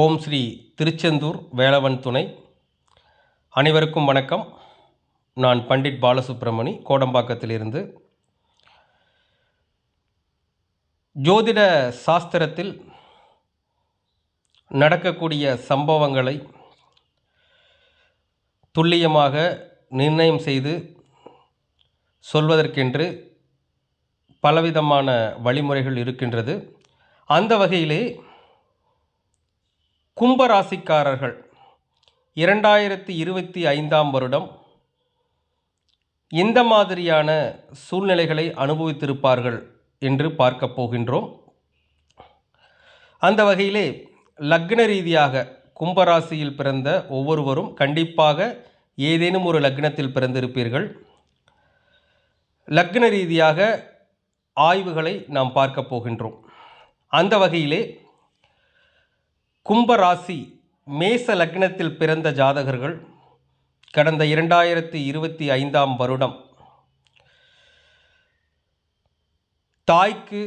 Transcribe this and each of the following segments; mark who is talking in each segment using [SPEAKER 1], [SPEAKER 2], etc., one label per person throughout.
[SPEAKER 1] ஓம் ஸ்ரீ திருச்செந்தூர் வேலவன் துணை. அனைவருக்கும் வணக்கம். நான் பண்டிட் பாலசுப்ரமணி கோடம்பாக்கத்திலிருந்து. ஜோதிட சாஸ்திரத்தில் நடக்கக்கூடிய சம்பவங்களை துல்லியமாக நிர்ணயம் செய்து சொல்வதற்கென்று பலவிதமான வழிமுறைகள் இருக்கின்றது. அந்த வகையிலே கும்பராசிக்காரர்கள். இரண்டாயிரத்தி இருபத்தி ஐந்தாம் வருடம் எந்த மாதிரியான சூழ்நிலைகளை அனுபவித்திருப்பார்கள் என்று பார்க்கப் போகின்றோம். அந்த வகையிலே லக்ன ரீதியாக கும்பராசியில் பிறந்த ஒவ்வொருவரும் கண்டிப்பாக ஏதேனும் ஒரு லக்னத்தில் பிறந்திருப்பீர்கள். லக்ன ரீதியாக ஆய்வுகளை நாம் பார்க்க போகின்றோம். அந்த வகையிலே கும்பராசி மேச லக்னத்தில் பிறந்த ஜாதகர்கள் கடந்த இரண்டாயிரத்தி இருபத்தி ஐந்தாம் வருடம். தாய்க்கு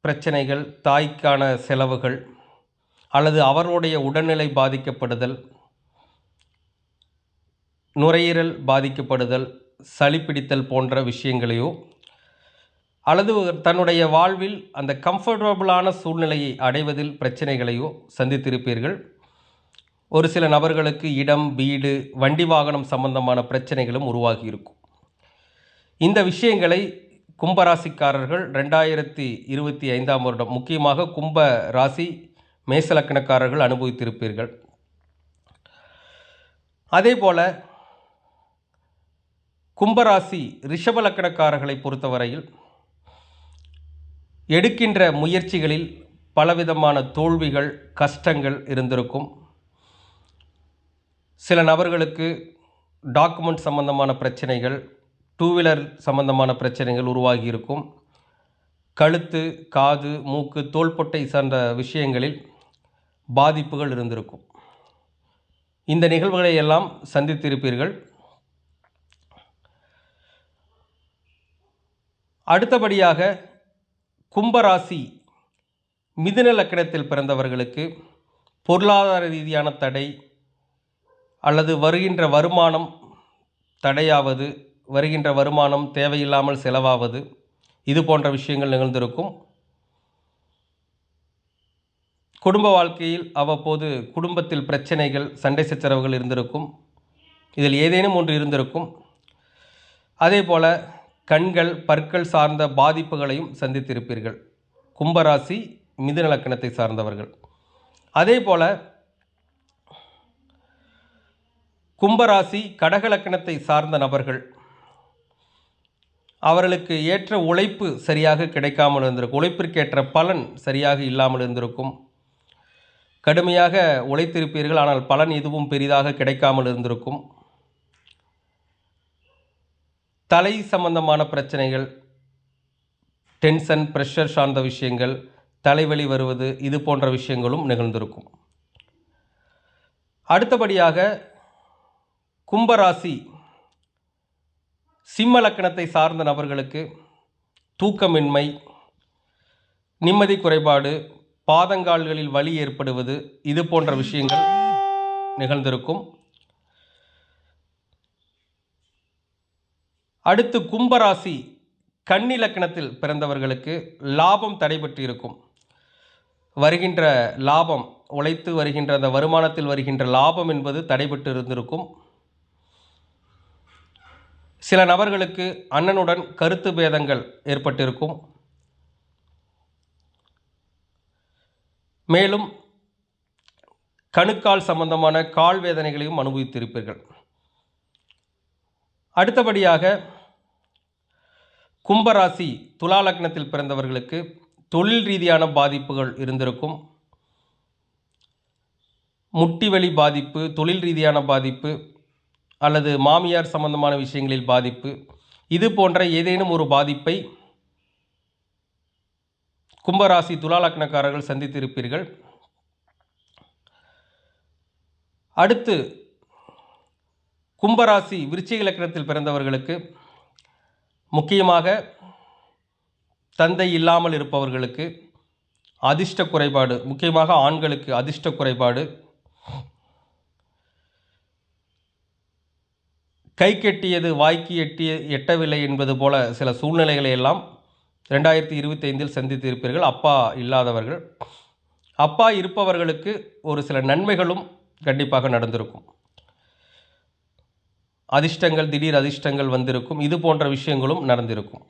[SPEAKER 1] பிரச்சனைகள் தாய்க்கான செலவுகள் அல்லது அவருடைய உடல்நிலை பாதிக்கப்படுதல் நுரையீரல் பாதிக்கப்படுதல் சளி பிடித்தல் போன்ற விஷயங்களையோ அல்லது தன்னுடைய வாழ்வில் அந்த கம்ஃபர்டபுளான சூழ்நிலையை அடைவதில் பிரச்சனைகளையோ சந்தித்திருப்பீர்கள். ஒரு சில நபர்களுக்கு இடம் வீடு வண்டி வாகனம் சம்பந்தமான பிரச்சனைகளும் உருவாகி இருக்கும் இந்த விஷயங்களை கும்பராசிக்காரர்கள் ரெண்டாயிரத்தி இருபத்தி ஐந்தாம் வருடம் முக்கியமாக கும்ப ராசி மேசலக்கணக்காரர்கள் அனுபவித்திருப்பீர்கள். அதே போல கும்பராசி ரிஷபலக்கணக்காரர்களை பொறுத்தவரையில் எடுக்கின்ற முயற்சிகளில் பலவிதமான தோல்விகள் கஷ்டங்கள் இருந்திருக்கும். சில நபர்களுக்கு டாக்குமெண்ட் சம்பந்தமான பிரச்சனைகள் டூ வீலர் சம்பந்தமான பிரச்சனைகள் உருவாகி இருக்கும். கழுத்து காது மூக்கு தோள்பொட்டை சார்ந்த விஷயங்களில் பாதிப்புகள் இருந்திருக்கும். இந்த நிகழ்வுகளை எல்லாம் சந்தித்திருப்பீர்கள். அடுத்தபடியாக கும்பராசி மிதுன லக்கணத்தில் பிறந்தவர்களுக்கு பொருளாதார ரீதியான தடை அல்லது வருகின்ற வருமானம் தடையாவது வருகின்ற வருமானம் தேவையில்லாமல் செலவாவது இது போன்ற விஷயங்கள் நிகழ்ந்திருக்கும். குடும்ப வாழ்க்கையில் அவ்வப்போது குடும்பத்தில் பிரச்சனைகள் சண்டை சச்சரவுகள் இருந்திருக்கும். இதில் ஏதேனும் ஒன்று இருந்திருக்கும். அதே போல் கண்கள் பற்கள் சார்ந்த பாதிப்புகளையும் சந்தித்திருப்பீர்கள். கும்பராசி மிதுன லக்கணத்தை சார்ந்தவர்கள். அதே போல கும்பராசி கடக லக்கணத்தை சார்ந்த நபர்கள். அவர்களுக்கு ஏற்ற உழைப்பு சரியாக கிடைக்காமல் இருந்திருக்கும். உழைப்பிற்கேற்ற பலன் சரியாக இல்லாமல் இருந்திருக்கும். கடுமையாக உழைத்திருப்பீர்கள் ஆனால் பலன் எதுவும் பெரிதாக கிடைக்காமல் இருந்திருக்கும். தலை சம்பந்தமான பிரச்சனைகள் டென்ஷன் ப்ரெஷர் சார்ந்த விஷயங்கள் தலைவலி வருவது இது போன்ற விஷயங்களும் நிகழ்ந்திருக்கும். அடுத்தபடியாக கும்பராசி சிம்ம லக்கணத்தை சார்ந்த நபர்களுக்கு தூக்கமின்மை நிம்மதி குறைபாடு பாதங்கால்களில் வலி ஏற்படுவது இது போன்ற விஷயங்கள் நிகழ்ந்திருக்கும். அடுத்து கும்பராசி கண்ணிலக்கணத்தில் பிறந்தவர்களுக்கு லாபம் தடைபட்டு இருக்கும். வருகின்ற லாபம் உழைத்து வருகின்ற அந்த வருமானத்தில் வருகின்ற லாபம் என்பது தடைபட்டு இருந்திருக்கும். சில நபர்களுக்கு அண்ணனுடன் கருத்து பேதங்கள் ஏற்பட்டிருக்கும். மேலும் கணுக்கால் சம்பந்தமான கால் வேதனைகளையும் அனுபவித்திருப்பீர்கள். அடுத்தபடியாக கும்பராசி துலா லக்னத்தில் பிறந்தவர்களுக்கு தொழில் ரீதியான பாதிப்புகள் இருந்திருக்கும். முட்டி வலி பாதிப்பு தொழில் ரீதியான பாதிப்பு அல்லது மாமியார் சம்பந்தமான விஷயங்களில் பாதிப்பு. இது போன்ற ஏதேனும் ஒரு பாதிப்பை கும்பராசி துலா லக்னக்காரர்கள் சந்தித்திருப்பீர்கள். அடுத்து கும்பராசி விருச்சிக லக்னத்தில் பிறந்தவர்களுக்கு முக்கியமாக தந்தை இல்லாமல் இருப்பவர்களுக்கு அதிர்ஷ்ட குறைபாடு முக்கியமாக ஆண்களுக்கு அதிர்ஷ்ட குறைபாடு. கை கெட்டியது வாய்க்கு எட்டிய எட்டவில்லை என்பது போல சில சூழ்நிலைகளை எல்லாம் ரெண்டாயிரத்தி இருபத்தைந்தில் சந்தித்திருப்பீர்கள் அப்பா இல்லாதவர்கள். அப்பா இருப்பவர்களுக்கு ஒரு சில நன்மைகளும் கண்டிப்பாக நடந்திருக்கும். அதிர்ஷ்டங்கள் திடீர் அதிர்ஷ்டங்கள் வந்திருக்கும். இது போன்ற விஷயங்களும் நடந்திருக்கும்.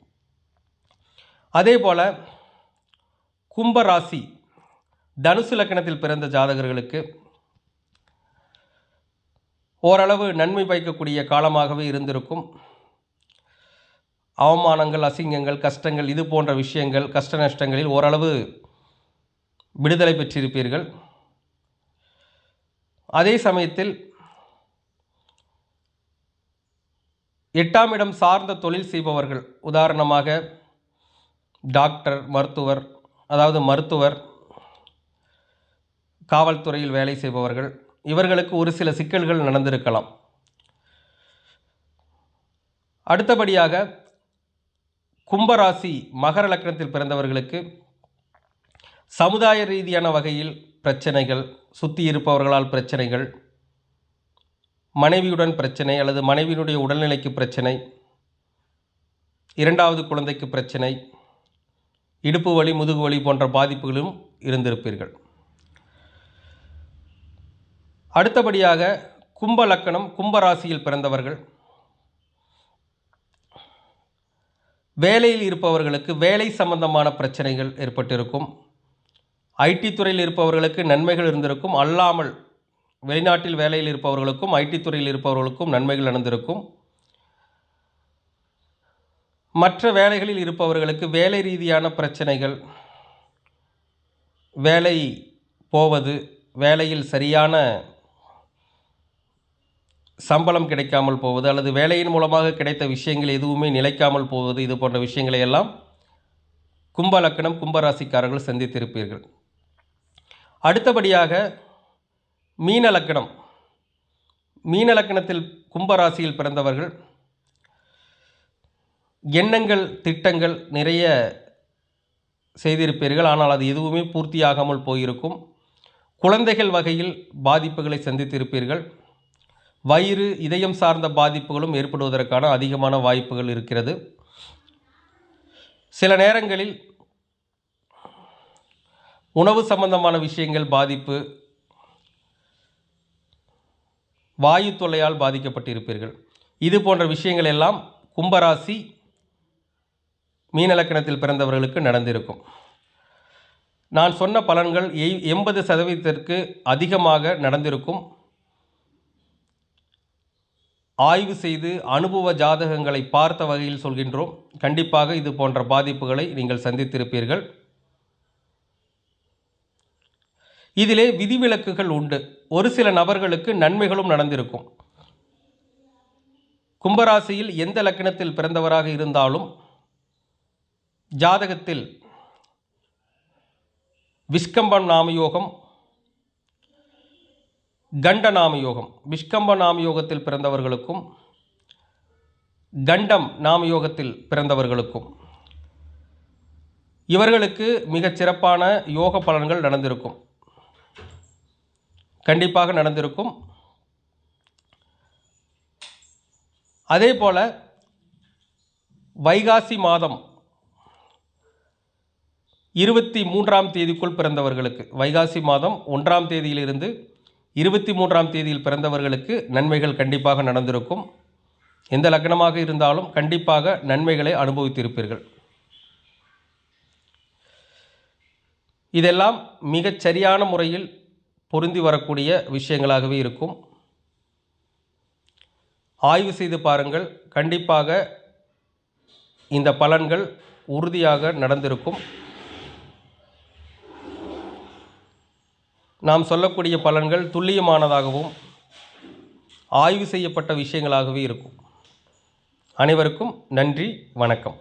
[SPEAKER 1] அதே போல் கும்பராசி தனுசு லக்கணத்தில் பிறந்த ஜாதகர்களுக்கு ஓரளவு நன்மை பயக்கக்கூடிய காலமாகவே இருந்திருக்கும். அவமானங்கள் அசிங்கங்கள் கஷ்டங்கள் இது போன்ற விஷயங்கள் கஷ்ட நஷ்டங்களில் ஓரளவு விடுதலை பெற்றிருப்பீர்கள். அதே சமயத்தில் எட்டாம் இடம் சார்ந்த தொழில் செய்பவர்கள். உதாரணமாக டாக்டர் மருத்துவர் அதாவது மருத்துவர் காவல்துறையில் வேலை செய்பவர்கள். இவர்களுக்கு ஒரு சில சிக்கல்கள் நடந்திருக்கலாம். அடுத்தபடியாக கும்பராசி மகர லக்னத்தில் பிறந்தவர்களுக்கு சமுதாய ரீதியான வகையில் பிரச்சனைகள் சுற்றி இருப்பவர்களால் பிரச்சனைகள் மனைவியுடன் பிரச்சனை அல்லது மனைவியினுடைய உடல்நிலைக்கு பிரச்சனை இரண்டாவது குழந்தைக்கு பிரச்சனை இடுப்பு வலி முதுகு வலி போன்ற பாதிப்புகளும் இருந்திருப்பீர்கள். அடுத்தபடியாக கும்ப லக்கணம் கும்பராசியில் பிறந்தவர்கள். வேலையில் இருப்பவர்களுக்கு வேலை சம்பந்தமான பிரச்சனைகள் ஏற்பட்டிருக்கும். ஐடி துறையில் இருப்பவர்களுக்கு நன்மைகள் இருந்திருக்கும். அல்லாமல் வெளிநாட்டில் வேலையில் இருப்பவர்களுக்கும் ஐடி துறையில் இருப்பவர்களுக்கும் நன்மைகள் நடந்திருக்கும். மற்ற வேலைகளில் இருப்பவர்களுக்கு வேலை ரீதியான பிரச்சனைகள் வேலை போவது வேலையில் சரியான சம்பளம் கிடைக்காமல் போவது அல்லது வேலையின் மூலமாக கிடைத்த விஷயங்கள் எதுவுமே நிலைக்காமல் போவது இது போன்ற விஷயங்களை எல்லாம் கும்ப லக்கணம் கும்பராசிக்காரர்கள் சந்தித்திருப்பீர்கள். அடுத்தபடியாக மீன லக்கணம் மீன லக்கணத்தில் கும்பராசியில் பிறந்தவர்கள் எண்ணங்கள் திட்டங்கள் நிறைய செய்திருப்பீர்கள். ஆனால் அது எதுவுமே பூர்த்தியாகாமல் போயிருக்கும். குழந்தைகள் வகையில் பாதிப்புகளை சந்தித்திருப்பீர்கள். வயிறு இதயம் சார்ந்த பாதிப்புகளும் ஏற்படுவதற்கான அதிகமான வாய்ப்புகள் இருக்கிறது. சில நேரங்களில் உணவு சம்பந்தமான விஷயங்கள் பாதிப்பு வாயு தொல்லையால் பாதிக்கப்பட்டிருப்பீர்கள். இது போன்ற விஷயங்கள் எல்லாம் கும்பராசி மீனலக்கணத்தில் பிறந்தவர்களுக்கு நடந்திருக்கும். நான் சொன்ன பலன்கள் எய் எண்பது சதவீதத்திற்கு அதிகமாக நடந்திருக்கும். ஆய்வு செய்து அனுபவ ஜாதகங்களை பார்த்த வகையில் சொல்கின்றோம். கண்டிப்பாக இது போன்ற பாதிப்புகளை நீங்கள் சந்தித்திருப்பீர்கள். இதிலே விதிவிலக்குகள் உண்டு. ஒரு சில நபர்களுக்கு நன்மைகளும் நடந்திருக்கும். கும்பராசியில் எந்த லக்கணத்தில் பிறந்தவராக இருந்தாலும் ஜாதகத்தில் விஷ்கம்பன் நாமயோகம் கண்ட நாமயோகம் விஷ்கம்ப நாமயோகத்தில் பிறந்தவர்களுக்கும் கண்டம் நாமயோகத்தில் பிறந்தவர்களுக்கும். இவர்களுக்கு மிகச் சிறப்பான யோக பலன்கள் நடந்திருக்கும். கண்டிப்பாக நடந்திருக்கும். அதே போல் வைகாசி மாதம் இருபத்தி மூன்றாம் தேதிக்குள் பிறந்தவர்களுக்கு வைகாசி மாதம் ஒன்றாம் தேதியிலிருந்து இருபத்தி மூன்றாம் தேதியில் பிறந்தவர்களுக்கு நன்மைகள் கண்டிப்பாக நடந்திருக்கும். எந்த லக்னமாக இருந்தாலும் கண்டிப்பாக நன்மைகளை அனுபவித்திருப்பீர்கள். இதெல்லாம் மிகச் சரியான முறையில் பொருந்தி வரக்கூடிய விஷயங்களாகவே இருக்கும். ஆய்வு செய்து பாருங்கள். கண்டிப்பாக இந்த பலன்கள் உறுதியாக நடந்திருக்கும். நாம் சொல்லக்கூடிய பலன்கள் துல்லியமானதாகவும் ஆய்வு செய்யப்பட்ட விஷயங்களாகவே இருக்கும். அனைவருக்கும் நன்றி வணக்கம்.